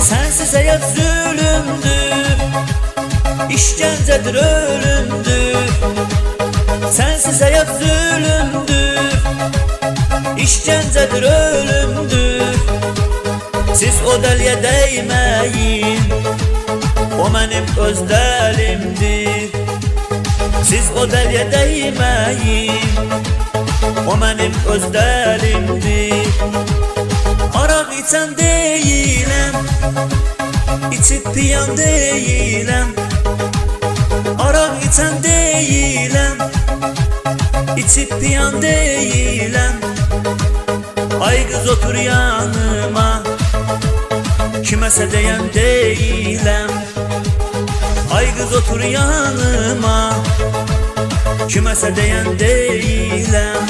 Sensiz hayat zulümdür İşkencedir ölümdür Sensiz hayat zulümdür İşkencedir ölümdür Siz o deliye değmeyin. O benim özlerimdir Siz o deliye değmeyin. O benim özlerimdir Arak içen değilim İçip piyan değilim Arak içen değilim İçip piyan değilim Ay kız otur yanıma Kimese diyen değilim. Ay kız otur yanıma. Kimese diyen değilim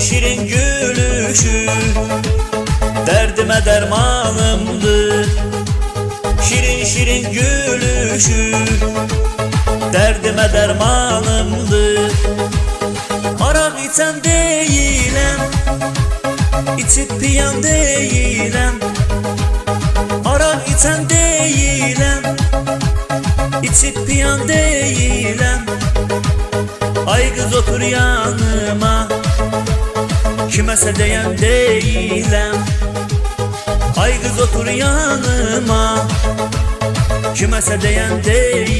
Şirin gülüşü Derdime dermanımdır Şirin şirin gülüşü Derdime dermanımdır Arak içen değilim İçip piyan değilim Arak içen değilim İçip piyan değilim Ay kız otur yanıma Kimese diyen değilim. Ay kız otur yanıma. Kimese diyen değilim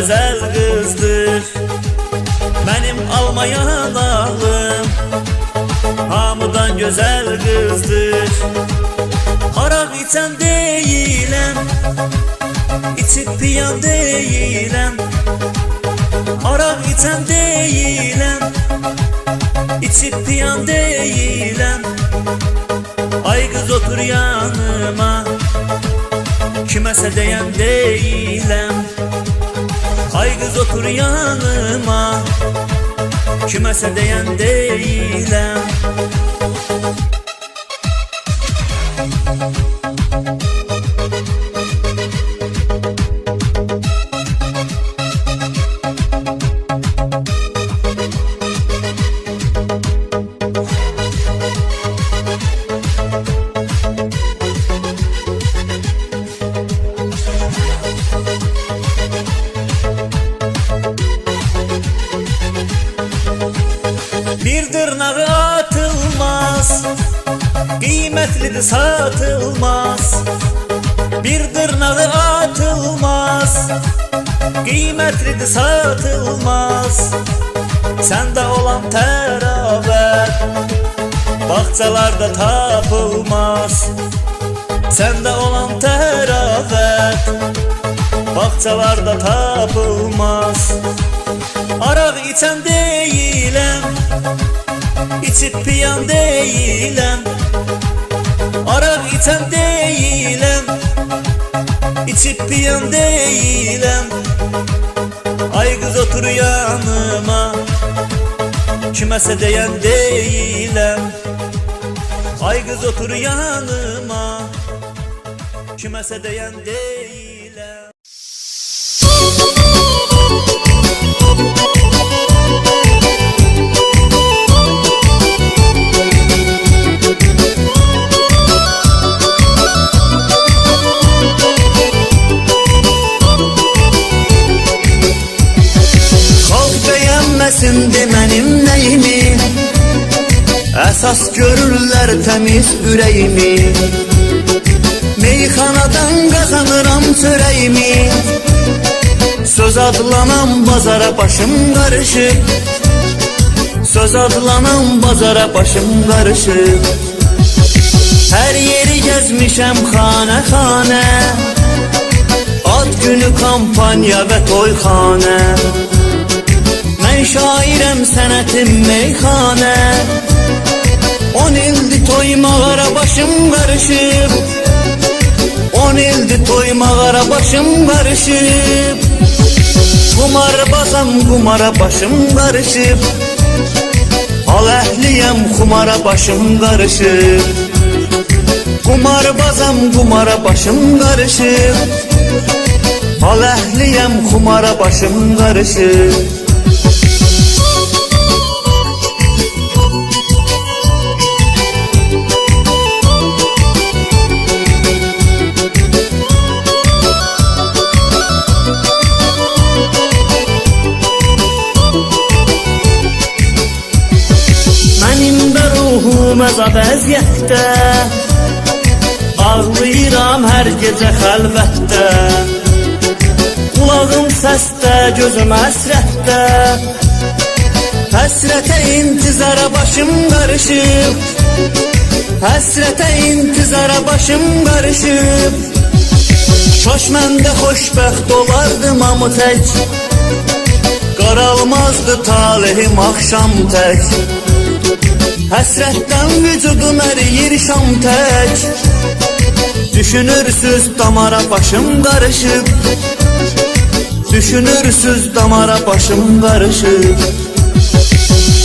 güzel kızdır. Benim almayan ağım Hamıdan güzel kızdır. Arak içen değilim İçip piyan değilim. Arak içen değilim İçip piyan değilim. Ay kız otur yanıma Kimese diyen değilim Ay kız otur yanıma. Kimese diyen değilim Bir dırnağı atılmaz Kıymetlidir satılmaz. Bir dırnağı atılmaz Kıymetlidir satılmaz. Sende olan teravet Bahçelerde tapılmaz. Sende olan teravet Bahçelerde tapılmaz Arak içen değilim İçip piyan değilim Arak içen değilim içip piyan değilim Ay kız otur yanıma Kiməsə deyən deyiləm Ay qız otur yanıma Kiməsə deyən deyiləm de mənim nəyimi Əsas görürlər təmiz ürəyimi Meyxanadan qazanıram çörəyimi Söz adlanan bazara başım qarışıb Söz adlanan bazara başım qarışıb Hər yeri gəzmişəm xanə xanə Ad günü kampanya və toyxanə Mən şairəm sənətim meyxanə On ildi toymağara başım qarışıb On ildi toymağara başım qarışıb Qumar bazam qumara başım qarışıb Hal əhliyəm xumara başım qarışıb Qumar bazam qumara başım qarışıb Hal əhliyəm xumara başım qarışıb ruhum əzab əziyyətdə Ağlayıram hər gecə xəlvətdə. Qulağım səsdə, gözüm əsrətdə Həsrətə intizara başım qarışıb Həsrətə intizara başım qarışıb Kaş məndə xoşbəxt olardım amı tək. Qaralmazdı talihim axşam tək Həsrətdən vücudum əriyir şam tək Düşünürsüz damara başım qarışıb Düşünürsüz damara başım qarışıb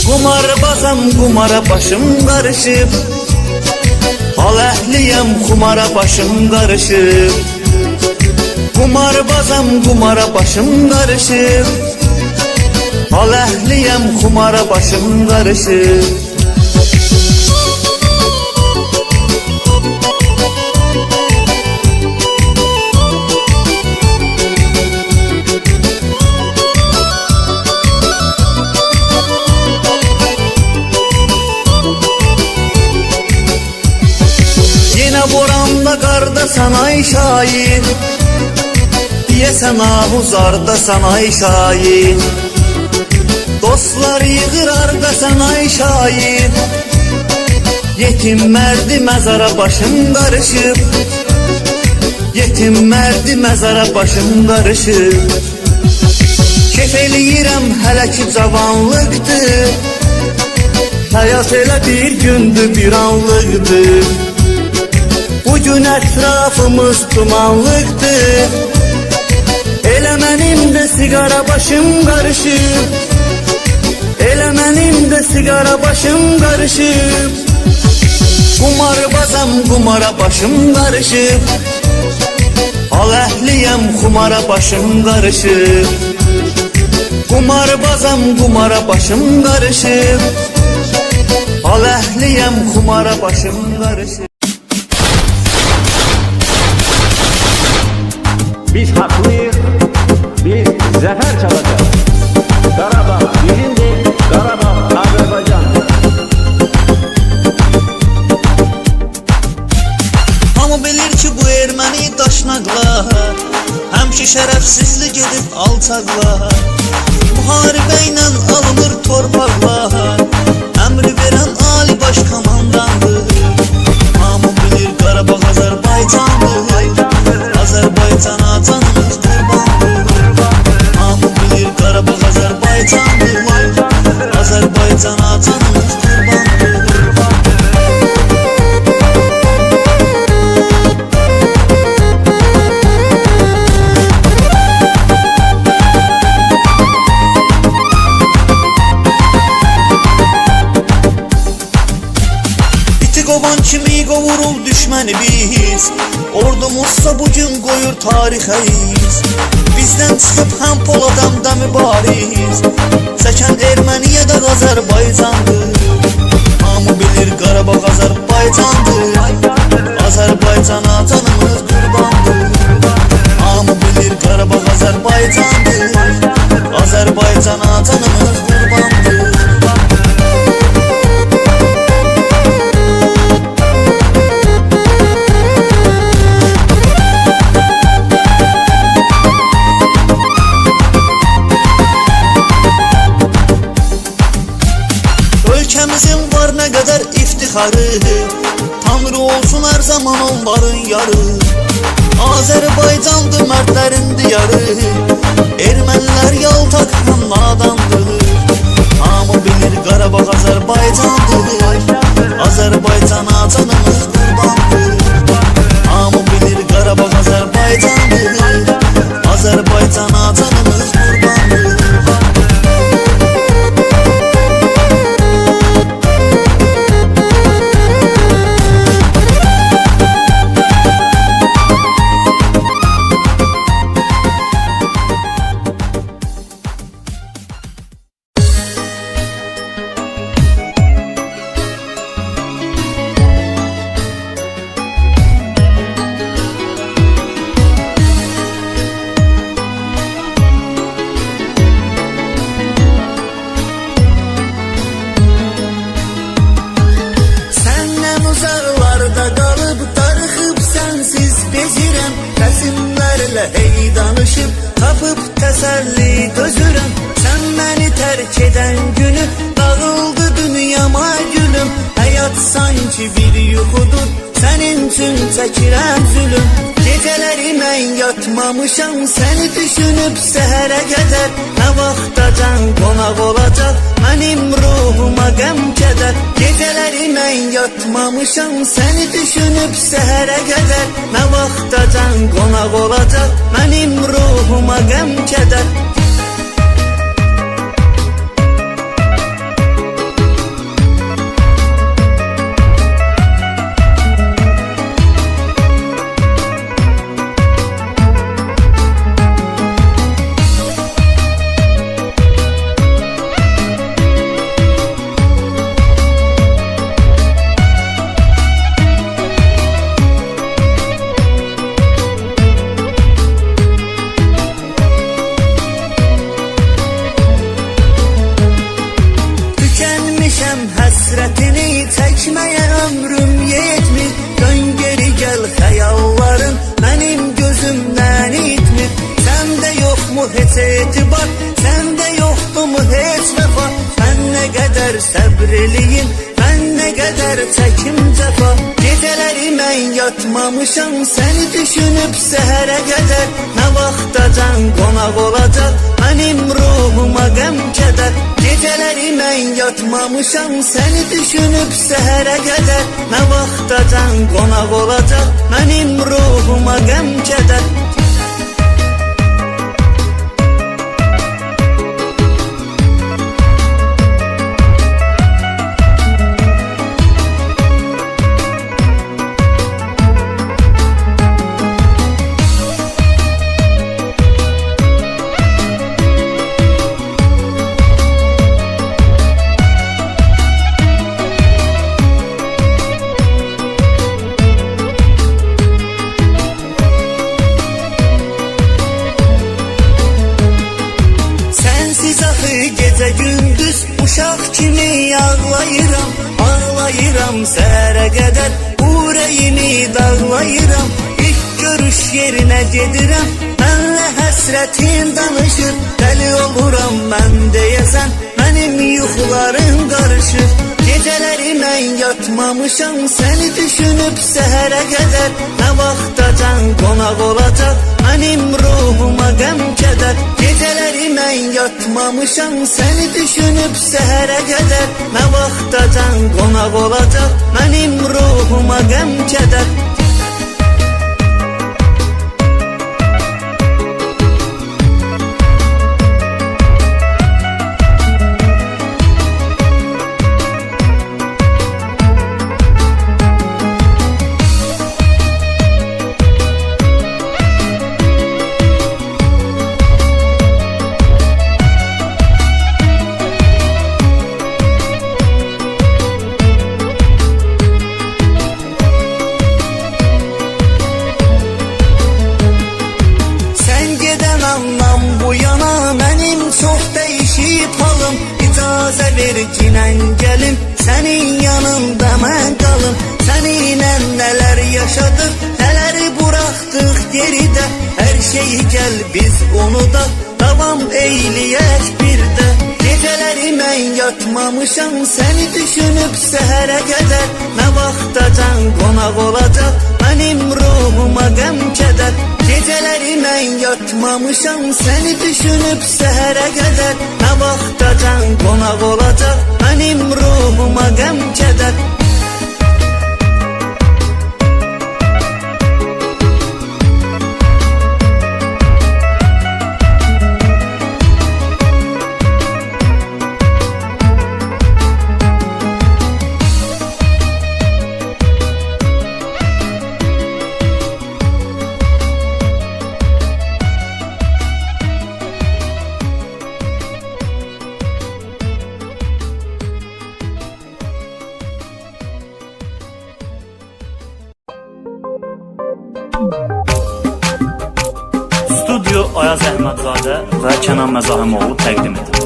Qumar bazam qumara başım qarışıb Hal əhliyəm xumara başım qarışıb Qumar bazam qumara başım qarışıb Hal əhliyəm xumara başım qarışıb qarda sanay şair Deyəsən ahuzarda sanay şair Dostlar yığır arda sanay şair Yetim mərdi məzara başım qarışıb Yetim mərdi məzara başım qarışıb Kef eləyirəm hələ ki cavanlıqdır Həyat elə bir gündür bir anlıqdır Bugün ətrafımız dumanlıqdır Elə mənim də sigara başım qarışıb Elə mənim də sigara başım qarışıb Qumar bazam qumara başım qarışıb Hal əhliyəm xumara başım qarışıb Qumar bazam qumara başım qarışıb Hal əhliyəm xumara başım qarışıb Biz haklıyız. Biz zafer çalacağız. Karabağ bizimdir. Karabağ Azerbaycan. Hamı bilir ki bu erməni daşnaqlar Həmişə şərəfsizlik edib alçaqlar Müharibə ilə alınır torpaqlar Əmri verən Ali Baş Komandandır pareja y I do yatmamışam səni düşünüb səhərə qədər Nə vaxtacan qonaq olacaq mənim ruhuma qəm kədər Gecələri mən yatmamışam səni düşünüb səhərə qədər Nə vaxtacan qonaq olacaq mənim ruhuma qəm kədər kadar çekim cefa Geceleri yatmamışam Seni düşünüp sehere kadar Ne vaxtacan qonaq olacaq Benim ruhuma qəm kədər Geceleri ben yatmamışam Seni düşünüp sehere kadar Ne vaxtacan qonaq olacaq Benim ruhuma qəm kədər Ağlayıram səhərə qədər ürəyimi dağlayıram. İlk görüş yerinə gedirəm Mənlə həsrətin danışır Dəli oluram mən deyəsən Mənim yuxularım qarışır Gecələri mən yatmamışam Səni düşünüb səhərə qədər Nə vaxtacan qonaq olacaq Mənim ruhuma qəm kədər Gecələri mən yatmamışam Səni düşünüb səhərə qədər Nə vaxtacan qonaq olacaq Mənim ruhuma qəm kədər Şeyi gel biz onu da Devam eyleyek bir de. Geceleri ben yatmamışam Seni düşünüp sehere kadar Ne vaktacan konak olacak Benim ruhuma gem keder. Geceleri ben yatmamışam Seni düşünüp sehere kadar Ne vaktacan konak olacak Benim ruhuma gem keder Studio Ayaz Əhmədzadə və Kənan Məzahimoğlu təqdim edir.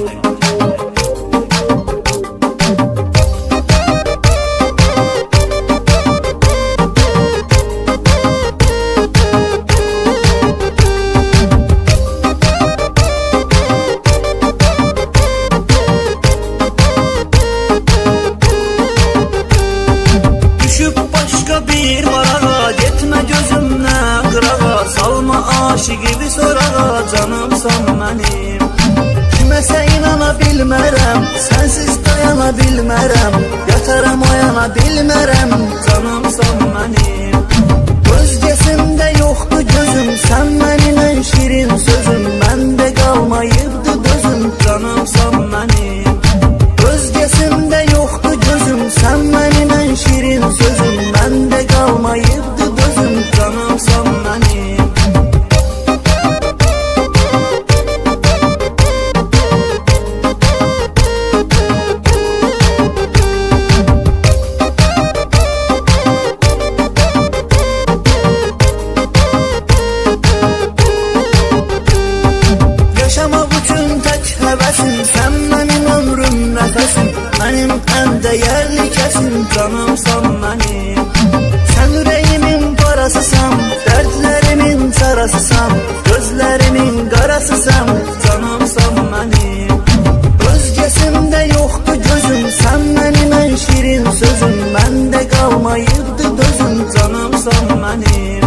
Kiməsə inana bilmərəm Sənsiz dayana bilmərəm Yataram oyana bilmərəm Canımsan mənim canımsan benim. Sen yüreğimin parasısan Dertlerimin sarasısan Gözlerimin karasısan Canımsan benim. Özgesinde yoktu gözüm Sen benim en şirin sözüm Bende kalmayıbdı dözüm Canımsan benim.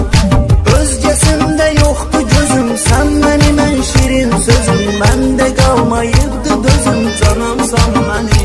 Özgesinde yoktu gözüm Sen benim en şirin sözüm Bende kalmayıbdı dözüm Canımsan benim.